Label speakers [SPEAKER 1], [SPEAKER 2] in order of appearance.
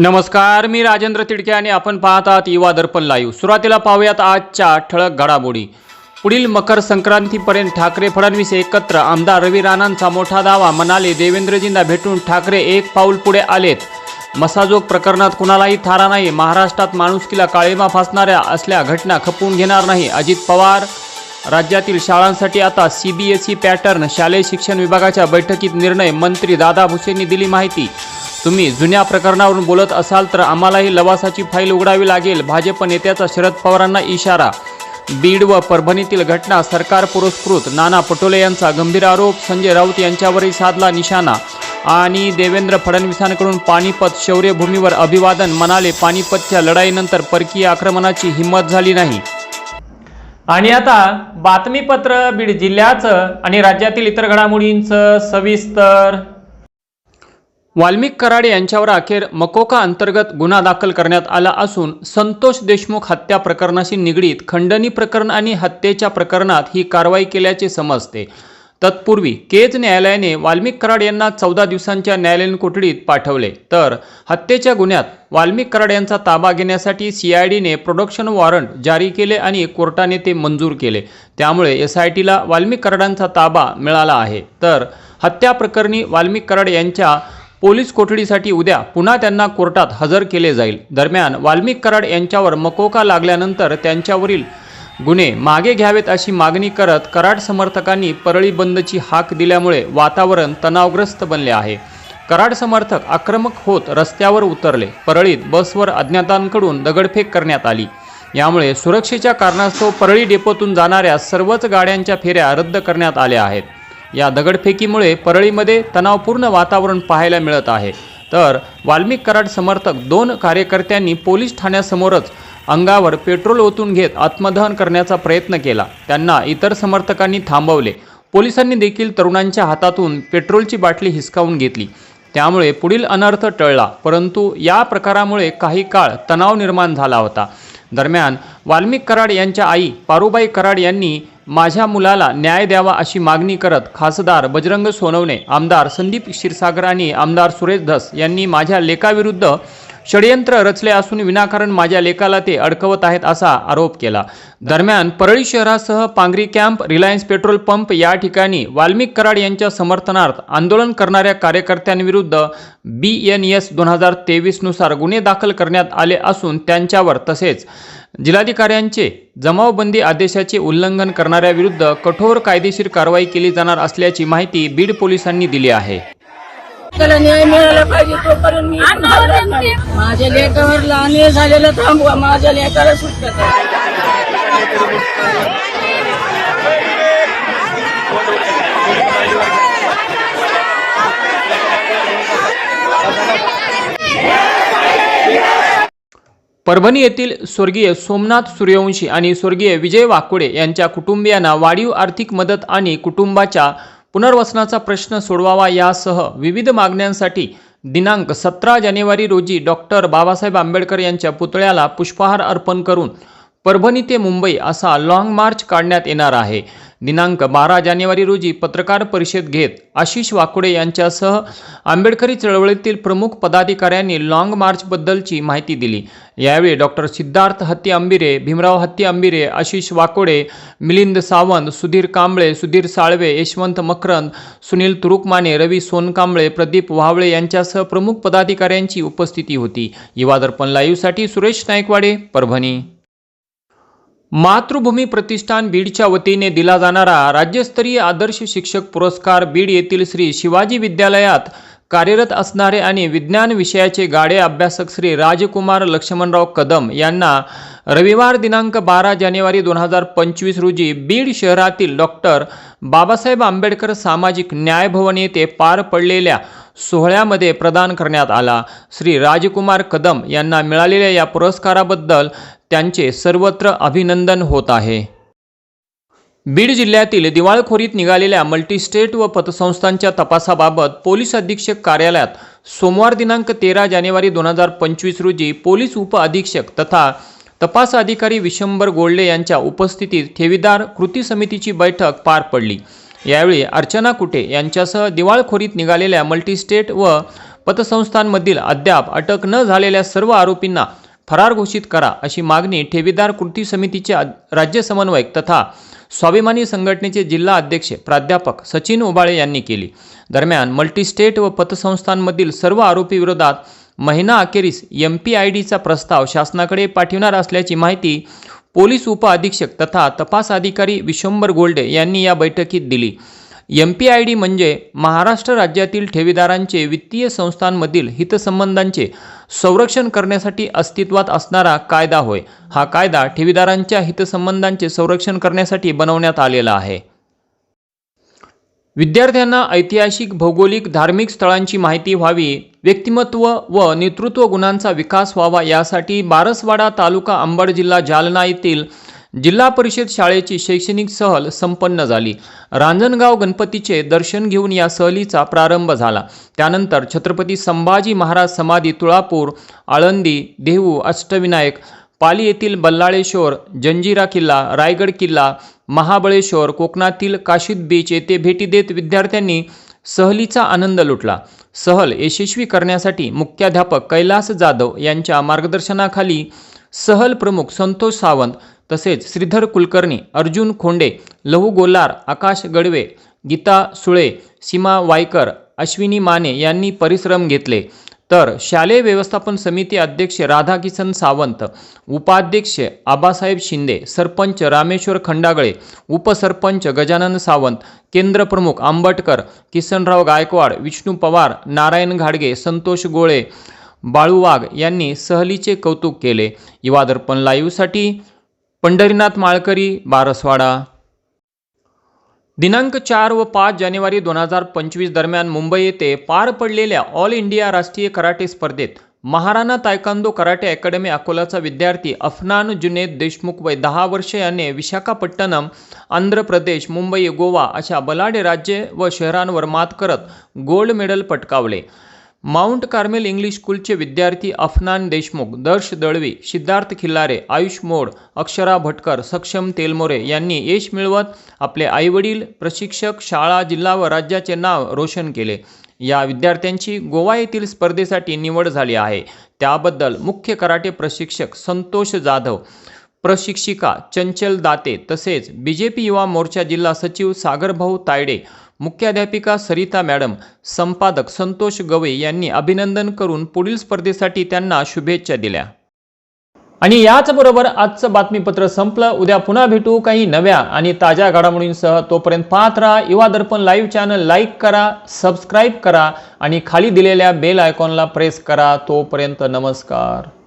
[SPEAKER 1] नमस्कार मी राजेंद्र तिडके आणि आपण पाहत आहात युवा दर्पण लाईव्ह सुरुवातीला पाहूयात आजच्या ठळक घडामोडी. पुढील मकर संक्रांतीपर्यंत ठाकरे फडणवीस एकत्र आमदार रवी राणांचा मोठा दावा म्हणाले देवेंद्रजींना भेटून ठाकरे एक पाऊल पुढे आलेत. मसाजोग प्रकरणात कुणालाही थारा नाही महाराष्ट्रात माणुसकीला काळीमा फासणाऱ्या असल्या घटना खपवून घेणार नाही. अजित पवार राज्यातील शाळांसाठी आता C B S E pattern शालेय शिक्षण विभागाच्या बैठकीत निर्णय मंत्री दादा भुसेंनी दिली माहिती. तुम्ही जुन्या प्रकरणावरून बोलत असाल तर आम्हालाही लवासाची फाईल उघडावी लागेल. भाजप नेत्याचा शरद पवारांना इशारा. बीड व परभणीतील घटना सरकार पुरस्कृत. नाना पटोले यांचा गंभीर आरोप. संजय राऊत यांच्यावरही साधला निशाणा. आणि देवेंद्र फडणवीसांकडून पानिपत शौर्यभूमीवर अभिवादन म्हणाले पानिपतच्या लढाईनंतर परकीय आक्रमणाची हिंमत झाली नाही. आणि आता बातमीपत्र बीड जिल्ह्याचं आणि राज्यातील इतर घडामोडींचं सविस्तर वाल्मिक कराड यांच्यावर अखेर मकोका अंतर्गत गुन्हा दाखल करण्यात आला असून संतोष देशमुख हत्या प्रकरणाशी निगडीत खंडणी प्रकरण आणि हत्येच्या प्रकरणात ही कारवाई केल्याचे समजते. तत्पूर्वी केज न्यायालयाने वाल्मिक कराड यांना चौदा दिवसांच्या न्यायालयीन कोठडीत पाठवले. तर हत्येच्या गुन्ह्यात वाल्मिक कराड यांचा ताबा घेण्यासाठी सीआयडीने प्रोडक्शन वॉरंट जारी केले आणि कोर्टाने ते मंजूर केले. त्यामुळे एस आय टीला वाल्मिक कराडांचा ताबा मिळाला आहे. तर हत्या प्रकरणी वाल्मिक कराड यांच्या पोलीस कोठडीसाठी उद्या पुन्हा त्यांना कोर्टात हजर केले जाईल. दरम्यान वाल्मिक कराड यांच्यावर मकोका लागल्यानंतर त्यांच्यावरील गुन्हे मागे घ्यावेत अशी मागणी करत कराड समर्थकांनी परळी बंदची हाक दिल्यामुळे वातावरण तणावग्रस्त बनले आहे. कराड समर्थक आक्रमक होत रस्त्यावर उतरले. परळीत बसवर अज्ञातांकडून दगडफेक करण्यात आली. यामुळे सुरक्षेच्या कारणास्तव परळी डेपोतून जाणाऱ्या सर्वच गाड्यांच्या फेऱ्या रद्द करण्यात आल्या आहेत. या दगडफेकीमुळे परळीमध्ये तणावपूर्ण वातावरण पाहायला मिळत आहे. तर वाल्मिक कराड समर्थक दोन कार्यकर्त्यांनी पोलीस ठाण्यासमोरच अंगावर पेट्रोल ओतून घेत आत्मदहन करण्याचा प्रयत्न केला. त्यांना इतर समर्थकांनी थांबवले. पोलिसांनी देखील तरुणांच्या हातातून पेट्रोलची बाटली हिसकावून घेतली. त्यामुळे पुढील अनर्थ टळला परंतु या प्रकारामुळे काही काळ तणाव निर्माण झाला होता. दरम्यान वाल्मिक कराड यांच्या आई पारुबाई कराड यांनी माझ्या मुलाला न्याय द्यावा अशी मागणी करत खासदार बजरंग सोनवणे आमदार संदीप क्षीरसागर आणि आमदार सुरेश धस यांनी माझ्या लेकाविरुद्ध षडयंत्र रचले असून विनाकारण माझ्या लेकाला ते अडकवत आहेत असा आरोप केला. दरम्यान परळी शहरासह Pangri camp Reliance petrol pump या ठिकाणी वाल्मिक कराड यांच्या समर्थनार्थ आंदोलन करणाऱ्या कार्यकर्त्यांविरुद्ध बी एन एस दोन हजार तेवीसनुसार गुन्हे दाखल करण्यात आले असून त्यांच्यावर तसेच जिल्हाधिकाऱ्यांचे जमावबंदी आदेशाचे उल्लंघन करणाऱ्याविरुद्ध कठोर कायदेशीर कारवाई केली जाणार असल्याची माहिती बीड पोलिसांनी दिली आहे.
[SPEAKER 2] त्याला न्याय मिळाला पाहिजे तोपर्यंत मी इथून हलणार नाही. माझ्या लेखावर अन्याय झालेला थांबवा माझ्या सुटका करा.
[SPEAKER 1] परभणी येथील स्वर्गीय सोमनाथ सूर्यवंशी आणि स्वर्गीय विजय वाकोडे यांच्या कुटुंबियांना वाढीव आर्थिक मदत आणि कुटुंबाच्या पुनर्वसनाचा प्रश्न सोडवावा यासह विविध मागण्यांसाठी दिनांक सतरा जानेवारी रोजी डॉक्टर बाबासाहेब आंबेडकर यांच्या पुतळ्याला पुष्पहार अर्पण करून परभणी ते मुंबई असा लाँग मार्च काढण्यात येणार आहे. दिनांक बारा जानेवारी रोजी पत्रकार परिषद घेत आशिष वाकोडे यांच्यासह आंबेडकरी चळवळीतील प्रमुख पदाधिकाऱ्यांनी लाँग मार्चबद्दलची माहिती दिली. यावेळी डॉक्टर सिद्धार्थ हत्ती आंबिरे भीमराव हत्ती आंबिरे आशिष वाकोडे मिलिंद सावंत सुधीर कांबळे सुधीर साळवे यशवंत मकरंद सुनील तुरुकमाने रवी सोनकांबळे प्रदीप वावळे यांच्यासह प्रमुख पदाधिकाऱ्यांची उपस्थिती होती. युवा दर्पण लाईव्हसाठी सुरेश नायकवाडे परभणी. मातृभूमी प्रतिष्ठान बीडच्या वतीने दिला जाणारा राज्यस्तरीय आदर्श शिक्षक पुरस्कार बीड येथील श्री शिवाजी विद्यालयात कार्यरत असणारे आणि विज्ञान विषयाचे गाडे अभ्यासक श्री राजकुमार लक्ष्मणराव कदम यांना रविवार दिनांक बारा जानेवारी दोन हजार पंचवीस रोजी बीड शहरातील डॉक्टर बाबासाहेब आंबेडकर सामाजिक न्याय भवन येथे पार पडलेल्या सोहळ्यामध्ये प्रदान करण्यात आला. श्री राजकुमार कदम यांना मिळालेल्या या पुरस्काराबद्दल त्यांचे सर्वत्र अभिनंदन होत आहे. बीड जिल्ह्यातील दिवाळखोरीत निघालेल्या मल्टीस्टेट व पतसंस्थांच्या तपासाबाबत पोलीस अधीक्षक कार्यालयात सोमवार दिनांक तेरा जानेवारी दोन हजार पंचवीस रोजी पोलीस उप अधीक्षक तथा तपास अधिकारी विशंबर गोल्डे यांच्या उपस्थितीत ठेवीदार कृती समितीची बैठक पार पडली. यावेळी अर्चना कुटे यांच्यासह दिवाळखोरीत निघालेल्या मल्टीस्टेट व पतसंस्थांमधील अद्याप अटक न झालेल्या सर्व आरोपींना फरार घोषित करा अशी मागणी ठेवीदार कृती समितीचे राज्य समन्वयक तथा स्वाभिमानी संघटनेचे जिल्हा अध्यक्ष प्राध्यापक सचिन उबाळे यांनी केली. दरम्यान मल्टीस्टेट व पतसंस्थांमधील सर्व आरोपी विरोधात महिना अखेरीस एम पी आय डीचा प्रस्ताव शासनाकडे पाठविणार असल्याची माहिती पोलीस उपअधीक्षक तथा तपास अधिकारी विश्वंभर गोल्डे यांनी या बैठकीत दिली. एम पी आय डी म्हणजे महाराष्ट्र राज्यातील ठेवीदारांचे वित्तीय संस्थांमधील हितसंबंधांचे संरक्षण करण्यासाठी अस्तित्वात असणारा कायदा होय. हा कायदा ठेवीदारांच्या हितसंबंधांचे संरक्षण करण्यासाठी बनवण्यात आलेला आहे. विद्यार्थ्यांना ऐतिहासिक भौगोलिक धार्मिक स्थळांची माहिती व्हावी व्यक्तिमत्व व नेतृत्व गुणांचा विकास व्हावा यासाठी बारसवाडा तालुका अंबड जिल्हा जालना येथील जिल्हा परिषद शाळेची शैक्षणिक सहल संपन्न झाली. रांजणगाव गणपतीचे दर्शन घेऊन या सहलीचा प्रारंभ झाला. त्यानंतर छत्रपती संभाजी महाराज समाधी तुळापूर आळंदी देहू अष्टविनायक पाली येथील बल्लाळेश्वर जंजिरा किल्ला रायगड किल्ला महाबळेश्वर कोकणातील काशीद बीच येथे भेटी देत विद्यार्थ्यांनी सहलीचा आनंद लुटला. सहल यशस्वी करण्यासाठी मुख्याध्यापक कैलास जाधव यांच्या मार्गदर्शनाखाली सहल प्रमुख संतोष सावंत तसेच श्रीधर कुलकर्णी अर्जुन खोंडे लहू गोलार आकाश गडवे गीता सुळे सीमा वायकर अश्विनी माने यांनी परिश्रम घेतले. तर शालेय व्यवस्थापन समिती अध्यक्ष राधाकिसन सावंत उपाध्यक्ष आबासाहेब शिंदे सरपंच रामेश्वर खंडागळे उपसरपंच गजानन सावंत केंद्रप्रमुख आंबटकर किसनराव गायकवाड विष्णू पवार नारायण घाडगे संतोष गोळे बाळू वाघ यांनी सहलीचे कौतुक केले. युवादर्पण लाईव्हसाठी पंढरीनाथ माळकरी बारसवाडा. दिनांक चार व पाच जानेवारी दोन हजार पंचवीस दरम्यान मुंबई येथे पार पडलेल्या ऑल इंडिया राष्ट्रीय कराटे स्पर्धेत महाराणा तायकांदो कराटे अकॅडमी अकोलाचा विद्यार्थी अफनान जुनेद देशमुख वय दहा वर्ष याने विशाखापट्टणम आंध्र प्रदेश मुंबई गोवा अशा बलाढ्य राज्ये व शहरांवर मात करत गोल्ड मेडल पटकावले. माउंट कार्मेल इंग्लिश स्कूलचे विद्यार्थी अफनान देशमुख दर्श दळवी सिद्धार्थ खिल्लारे आयुष मोड अक्षरा भटकर सक्षम तेलमोरे यांनी यश मिळवत आपले आईवडील प्रशिक्षक शाळा जिल्हा व राज्याचे नाव रोशन केले. या विद्यार्थ्यांची गोवा येथील स्पर्धेसाठी निवड झाली आहे. त्याबद्दल मुख्य कराटे प्रशिक्षक संतोष जाधव प्रशिक्षिका चंचल दाते तसेच B J P Yuva Morcha जिल्हा सचिव सागरभाऊ तायडे मुख्याध्यापिका सरिता मॅडम संपादक संतोष गवई यांनी अभिनंदन करून पुढील स्पर्धेसाठी त्यांना शुभेच्छा दिल्या. आणि याचबरोबर आजचं बातमीपत्र संपलं. उद्या पुन्हा भेटू काही नव्या आणि ताज्या घडामोडींसह. तोपर्यंत पाहत राहा Yuva Darpan live channel. Like करा सबस्क्राईब करा आणि खाली दिलेल्या बेल आयकॉनला प्रेस करा. तोपर्यंत नमस्कार.